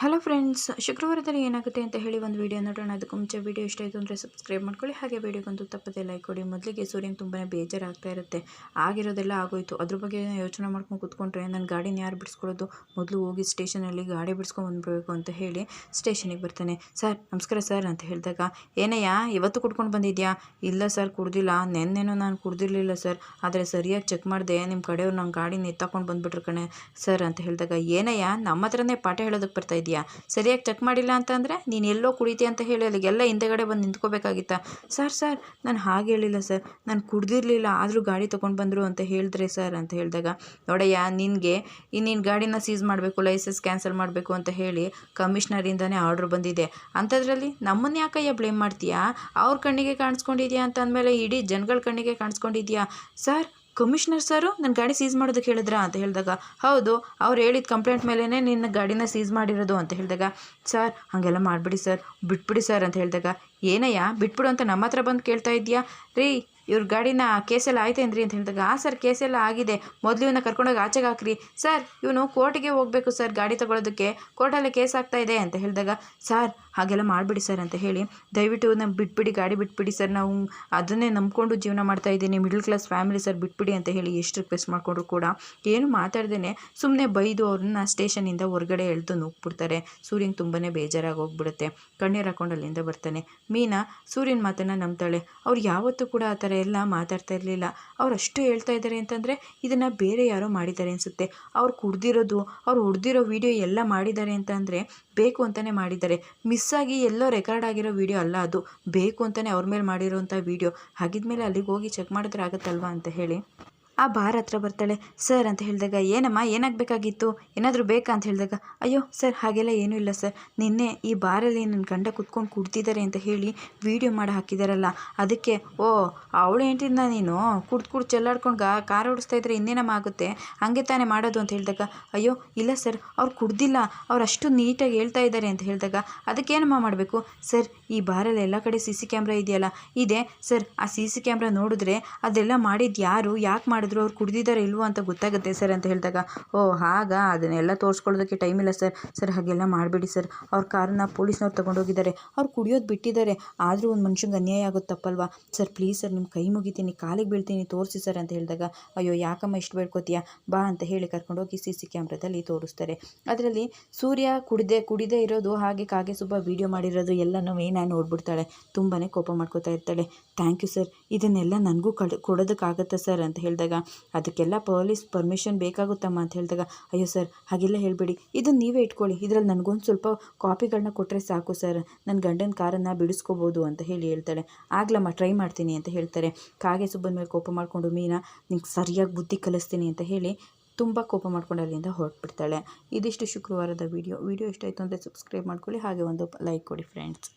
Hello friends, ಶುಕ್ರವಾರದಲ್ಲಿ ಏನಾಗುತ್ತೆ ಅಂತ ಹೇಳಿ ಒಂದು ವಿಡಿಯೋ ನೋಡೋಣ. ಅದಕ್ಕೆ ಮುಂಚೆ ವಿಡಿಯೋ ಇಷ್ಟ ಆಯಿತು ಅಂದರೆ ಸಬ್ಸ್ಕ್ರೈಬ್ ಮಾಡ್ಕೊಳ್ಳಿ. ಹಾಗೆ ವಿಡಿಯೋಗೊಂದು ತಪ್ಪದೆ ಲೈಕ್ ಕೊಡಿ. ಮೊದಲಿಗೆ ಸೂರ್ಯಂಗೆ ತುಂಬಾ ಬೇಜಾರಾಗ್ತಾ ಇರುತ್ತೆ. ಆಗಿರೋದೆಲ್ಲ ಆಗೋಯ್ತು. ಅದ್ರ ಬಗ್ಗೆ ಯೋಚನೆ ಮಾಡ್ಕೊಂಡು ಕೂತ್ಕೊಂಡ್ರೆ ನನ್ನ ಗಾಡಿನ ಯಾರು ಬಿಡಿಸ್ಕೊಳ್ಳೋದು? ಮೊದಲು ಹೋಗಿ ಸ್ಟೇಷನಲ್ಲಿ ಗಾಡಿ ಬಿಡಿಸ್ಕೊಂಡು ಬಂದ್ಬಿಡಬೇಕು ಅಂತ ಹೇಳಿ ಸ್ಟೇಷನಿಗೆ ಬರ್ತಾನೆ. ಸರ್, ನಮಸ್ಕಾರ ಸರ್, ಅಂತ ಹೇಳಿದಾಗ, ಏನಯ್ಯ, ಇವತ್ತು ಕುಡ್ಕೊಂಡು ಬಂದಿದ್ಯಾ? ಇಲ್ಲ ಸರ್, ಕುಡ್ದಿಲ್ಲ. ನೆನ್ನೆನೂ ನಾನು ಕುಡ್ದಿರ್ಲಿಲ್ಲ ಸರ್. ಆದರೆ ಸರಿಯಾಗಿ ಚೆಕ್ ಮಾಡಿದೆ. ನಿಮ್ಮ ಕಡೆಯವ್ರು ನನ್ನ ಗಾಡಿನ ಎತ್ತಾಕೊಂಡು ಬಂದ್ಬಿಟ್ರು ಕಣೆ ಸರ್, ಅಂತ ಹೇಳಿದಾಗ, ಏನಯ್ಯ ನಮ್ಮ ಹತ್ರನೇ ಪಾಠ ಹೇಳೋದಕ್ಕೆ ಬರ್ತಾ ಇದೆಯಾ? ಸರಿಯಾಗಿ ಚೆಕ್ ಮಾಡಿಲ್ಲ ಅಂತಂದರೆ, ನೀನು ಎಲ್ಲೋ ಕುಡಿತೀಯ ಅಂತ ಹೇಳಿ ಅಲ್ಲಿಗೆಲ್ಲ ಹಿಂದೆಗಡೆ ಬಂದು ನಿಂತ್ಕೋಬೇಕಾಗಿತ್ತಾ. ಸರ್ ಸರ್, ನಾನು ಹಾಗೆ ಹೇಳಿಲ್ಲ ಸರ್. ನಾನು ಕುಡ್ದಿರಲಿಲ್ಲ, ಆದರೂ ಗಾಡಿ ತೊಗೊಂಡು ಬಂದರು ಅಂತ ಹೇಳಿದ್ರೆ ಸರ್, ಅಂತ ಹೇಳಿದಾಗ, ನೋಡಯ್ಯ, ನಿನಗೆ ಇನ್ನಿನ ಗಾಡಿನ ಸೀಸ್ ಮಾಡಬೇಕು ಲೈಸೆನ್ಸ್ ಕ್ಯಾನ್ಸಲ್ ಮಾಡಬೇಕು ಅಂತ ಹೇಳಿ ಕಮಿಷ್ನರಿಂದನೇ ಆರ್ಡ್ರ್ ಬಂದಿದೆ. ಅಂಥದ್ರಲ್ಲಿ ನಮ್ಮನ್ನು ಯಾಕಯ್ಯ ಬ್ಲೇಮ್ ಮಾಡ್ತೀಯಾ? ಅವ್ರ ಕಣ್ಣಿಗೆ ಕಾಣಿಸ್ಕೊಂಡಿದ್ಯಾ ಅಂತ ಅಂದಮೇಲೆ ಇಡೀ ಜನಗಳ ಕಣ್ಣಿಗೆ ಕಾಣಿಸ್ಕೊಂಡಿದ್ಯಾ? ಸರ್ ಕಮಿಷ್ನರ್ ಸರು ನನ್ನ ಗಾಡಿ ಸೀಸ್ ಮಾಡೋದಕ್ಕೆ ಹೇಳಿದ್ರಾ ಅಂತ ಹೇಳಿದಾಗ, ಹೌದು, ಅವ್ರು ಹೇಳಿದ ಕಂಪ್ಲೇಂಟ್ ಮೇಲೇ ನಿನ್ನ ಗಾಡಿನ ಸೀಸ್ ಮಾಡಿರೋದು ಅಂತ ಹೇಳಿದಾಗ, ಸರ್, ಹಾಗೆಲ್ಲ ಮಾಡಿಬಿಡಿ ಸರ್, ಬಿಟ್ಬಿಡಿ ಸರ್ ಅಂತ ಹೇಳಿದಾಗ, ಏನಯ್ಯ, ಬಿಟ್ಬಿಡು ಅಂತ ನಮ್ಮ ಹತ್ರ ಬಂದು ಕೇಳ್ತಾ ಇದೆಯಾ ರೀ ಇವ್ರ ಗಾಡಿನ ಕೇಸೆಲ್ಲ ಆಯ್ತೇನ್ರಿ ಅಂತ ಹೇಳಿದಾಗ, ಆ ಸರ್ ಕೇಸೆಲ್ಲ ಆಗಿದೆ, ಮೊದಲು ಇವನ್ನ ಕರ್ಕೊಂಡೋಗಿ ಆಚೆಗೆ ಹಾಕ್ರಿ. ಸರ್, ಇವನು ಕೋರ್ಟಿಗೆ ಹೋಗಬೇಕು ಸರ್ ಗಾಡಿ ತೊಗೊಳೋದಕ್ಕೆ, ಕೋರ್ಟಲ್ಲೇ ಕೇಸ್ ಆಗ್ತಾ ಇದೆ, ಅಂತ ಹೇಳಿದಾಗ, ಸರ್, ಹಾಗೆಲ್ಲ ಮಾಡಿಬಿಡಿ ಸರ್, ಅಂತ ಹೇಳಿ, ದಯವಿಟ್ಟು ನಮ್ಮ ಬಿಟ್ಬಿಡಿ, ಗಾಡಿ ಬಿಟ್ಬಿಡಿ ಸರ್, ನಾವು ಅದನ್ನೇ ನಂಬ್ಕೊಂಡು ಜೀವನ ಮಾಡ್ತಾ ಇದ್ದೀನಿ, ಮಿಡ್ಲ್ ಕ್ಲಾಸ್ ಫ್ಯಾಮಿಲಿ ಸರ್, ಬಿಟ್ಬಿಡಿ, ಅಂತ ಹೇಳಿ ಎಷ್ಟು ರಿಕ್ವೆಸ್ಟ್ ಮಾಡಿಕೊಂಡ್ರು ಕೂಡ, ಏನು ಮಾತಾಡ್ದೇ ಸುಮ್ಮನೆ ಬೈದು ಅವ್ರನ್ನ ಸ್ಟೇಷನಿಂದ ಹೊರಗಡೆ ಎಳೆದು ನುಗ್ಬಿಡ್ತಾರೆ. ಸೂರ್ಯಂಗೆ ತುಂಬಾ ಬೇಜಾರಾಗಿ ಹೋಗ್ಬಿಡುತ್ತೆ. ಕಣ್ಣೀರು ಹಾಕೊಂಡು ಅಲ್ಲಿಂದ ಬರ್ತಾನೆ. ಮೀನಾ, ಸೂರ್ಯನ ಮಾತನ್ನು ನಂಬ್ತಾಳೆ. ಅವ್ರು ಯಾವತ್ತೂ ಕೂಡ ಆ ಥರ ಎಲ್ಲ ಮಾತಾಡ್ತಾ ಇರಲಿಲ್ಲ. ಅವ್ರು ಅಷ್ಟು ಹೇಳ್ತಾ ಇದ್ದಾರೆ ಅಂತಂದರೆ ಇದನ್ನು ಬೇರೆ ಯಾರೋ ಮಾಡಿದ್ದಾರೆ ಅನಿಸುತ್ತೆ. ಅವ್ರು ಕುಡ್ದಿರೋದು, ಅವ್ರು ಹೊಡೆದಿರೋ ವಿಡಿಯೋ ಎಲ್ಲ ಮಾಡಿದ್ದಾರೆ ಅಂತಂದರೆ ಬೇಕು ಅಂತಲೇ ಮಾಡಿದ್ದಾರೆ. ಮಿಸ್ ಆಗಿ ಎಲ್ಲೋ ರೆಕಾರ್ಡ್ ಆಗಿರೋ ವೀಡಿಯೋ ಅಲ್ಲ ಅದು. ಬೇಕು ಅಂತಲೇ ಅವ್ರ ಮೇಲೆ ಮಾಡಿರೋಂಥ ವಿಡಿಯೋ. ಹಾಗಿದ್ಮೇಲೆ ಅಲ್ಲಿಗೆ ಹೋಗಿ ಚೆಕ್ ಮಾಡಿದ್ರೆ ಆಗುತ್ತಲ್ವಾ ಅಂತ ಹೇಳಿ. ಆ ಬಾರ್ ಹತ್ರ ಬರ್ತಾಳೆ, ಸರ್, ಅಂತ ಹೇಳಿದಾಗ, ಏನಮ್ಮ, ಏನಾಗಬೇಕಾಗಿತ್ತು? ಏನಾದರೂ ಬೇಕಾ? ಅಂತ ಹೇಳಿದಾಗ, ಅಯ್ಯೋ, ಸರ್, ಹಾಗೆಲ್ಲ ಏನೂ ಇಲ್ಲ, ಸರ್. ನಿನ್ನೆ ಈ ಬಾರಲ್ಲಿ ನನ್ನ ಗಂಡ ಕುತ್ಕೊಂಡು ಕುಡ್ತಿದ್ದಾರೆ ಅಂತ ಹೇಳಿ ವೀಡಿಯೋ ಮಾಡಿ ಹಾಕಿದಾರಲ್ಲ, ಅದಕ್ಕೆ, ಓ, ಅವಳು ಹೆಂಡ್ತಿಂದ ನೀನು? ಕುಡ್ದು ಕುಡ್ದು ಚೆಲ್ಲಾಡ್ಕೊಂಡು ಗಾ, ಕಾರ್ ಓಡಿಸ್ತಾ ಇದ್ರೆ ಇನ್ನೇನಮ್ಮ ಆಗುತ್ತೆ? ಹಂಗೆ ತಾನೇ ಮಾಡೋದು, ಅಂತ ಹೇಳಿದಾಗ, ಅಯ್ಯೋ, ಇಲ್ಲ, ಸರ್, ಅವ್ರು ಕುಡ್ದಿಲ್ಲ, ಅವ್ರು ಅಷ್ಟು ನೀಟಾಗಿ ಹೇಳ್ತಾ ಇದ್ದಾರೆ, ಅಂತ ಹೇಳಿದಾಗ ಅದಕ್ಕೇನಮ್ಮ ಮಾಡಬೇಕು? ಸರ್, ಈ ಬಾರಲ್ಲಿ ಎಲ್ಲ ಕಡೆ ಸಿ ಸಿ ಕ್ಯಾಮ್ರಾ ಇದೆಯಲ್ಲ, ಇದೆ, ಸರ್, ಆ ಸಿ ಸಿ ಕ್ಯಾಮ್ರಾ ನೋಡಿದ್ರೆ ಅದೆಲ್ಲ ಮಾಡಿದ್ದು ಯಾರು, ಯಾಕೆ ಮಾಡಿ ಮಾಡಿದ್ರು ಅವ್ರು ಕುಡಿದಿದ್ದಾರೆ ಇಲ್ವೋ ಅಂತ ಗೊತ್ತಾಗುತ್ತೆ ಸರ್ ಅಂತ ಹೇಳಿದಾಗ, ಓ ಹಾಗ, ಅದನ್ನೆಲ್ಲ ತೋರಿಸ್ಕೊಳ್ಳೋದಕ್ಕೆ ಟೈಮ್ ಇಲ್ಲ ಸರ್. ಸರ್, ಹಾಗೆಲ್ಲ ಮಾಡಬೇಡಿ ಸರ್. ಅವ್ರ ಕಾರನ್ನ ಪೊಲೀಸ್ನವ್ರು ತೊಗೊಂಡೋಗಿದ್ದಾರೆ ಅವ್ರು ಕುಡಿಯೋದು ಬಿಟ್ಟಿದ್ದಾರೆ. ಆದರೂ ಒಂದು ಮನುಷ್ಯಂಗೆ ಅನ್ಯಾಯ ಆಗುತ್ತೆ ತಪ್ಪಲ್ವಾ? ಸರ್ ಪ್ಲೀಸ್ ಸರ್ ನಿಮ್ಮ ಕೈ ಮುಗಿತೀನಿ, ಕಾಲಿಗೆ ಬೀಳ್ತೀನಿ, ತೋರಿಸಿ ಸರ್ ಅಂತ ಹೇಳಿದಾಗ, ಅಯ್ಯೋ, ಯಾಕಮ್ಮ ಇಷ್ಟು ಬೇಡ್ಕೋತೀಯಾ? ಬಾ ಅಂತ ಹೇಳಿ ಕರ್ಕೊಂಡೋಗಿ ಸಿ ಸಿ ಕ್ಯಾಮ್ರಾದಲ್ಲಿ ತೋರಿಸ್ತಾರೆ. ಅದರಲ್ಲಿ ಸೂರ್ಯ ಕುಡಿದೆ, ಕುಡಿದೇ ಇರೋದು, ಹಾಗೆ ಕಾಗೆ ಸುಬ್ಬ ವೀಡಿಯೋ ಮಾಡಿರೋದು ಎಲ್ಲನೂ ಏನ ನೋಡ್ಬಿಡ್ತಾಳೆ. ತುಂಬಾ ಕೋಪ ಮಾಡ್ಕೋತಾ ಇರ್ತಾಳೆ. Thank you sir. ಇದನ್ನೆಲ್ಲ ನನಗೂ ಕಡ್, ಕೊಡೋದಕ್ಕಾಗತ್ತಾ ಸರ್ ಅಂತ ಹೇಳಿದಾಗ ಅದಕ್ಕೆಲ್ಲ ಪೊಲೀಸ್ ಪರ್ಮಿಷನ್ ಬೇಕಾಗುತ್ತಮ್ಮ ಅಂತ ಹೇಳಿದಾಗ, ಅಯ್ಯೋ ಸರ್, ಹಾಗೆಲ್ಲ ಹೇಳಬೇಡಿ. ಇದನ್ನು ನೀವೇ ಇಟ್ಕೊಳ್ಳಿ. ಇದರಲ್ಲಿ ನನಗೊಂದು ಸ್ವಲ್ಪ ಕಾಪಿಗಳನ್ನ ಕೊಟ್ಟರೆ ಸಾಕು ಸರ್. ನನ್ನ ಗಂಡನ ಕಾರನ್ನು ಬಿಡಿಸ್ಕೋಬೋದು ಅಂತ ಹೇಳಿ ಹೇಳ್ತಾಳೆ. ಆಗ್ಲಮ್ಮ, ಟ್ರೈ ಮಾಡ್ತೀನಿ ಅಂತ ಹೇಳ್ತಾರೆ. ಕಾಗೆ ಸುಬ್ಬನ ಮೇಲೆ ಕೋಪ ಮಾಡಿಕೊಂಡು ಮೀನಾ, ನಿಂಗೆ ಸರಿಯಾಗಿ ಬುದ್ಧಿ ಕಲಿಸ್ತೀನಿ ಅಂತ ಹೇಳಿ ತುಂಬ ಕೋಪ ಮಾಡ್ಕೊಂಡು ಅಲ್ಲಿಂದ ಹೊರಟ್ಬಿಡ್ತಾಳೆ. ಇದಿಷ್ಟು ಶುಕ್ರವಾರದ ವಿಡಿಯೋ. ವಿಡಿಯೋ ಇಷ್ಟ ಆಯಿತು ಅಂದರೆ ಸಬ್ಸ್ಕ್ರೈಬ್ ಮಾಡ್ಕೊಳ್ಳಿ. ಹಾಗೆ ಒಂದು ಲೈಕ್ ಕೊಡಿ ಫ್ರೆಂಡ್ಸ್.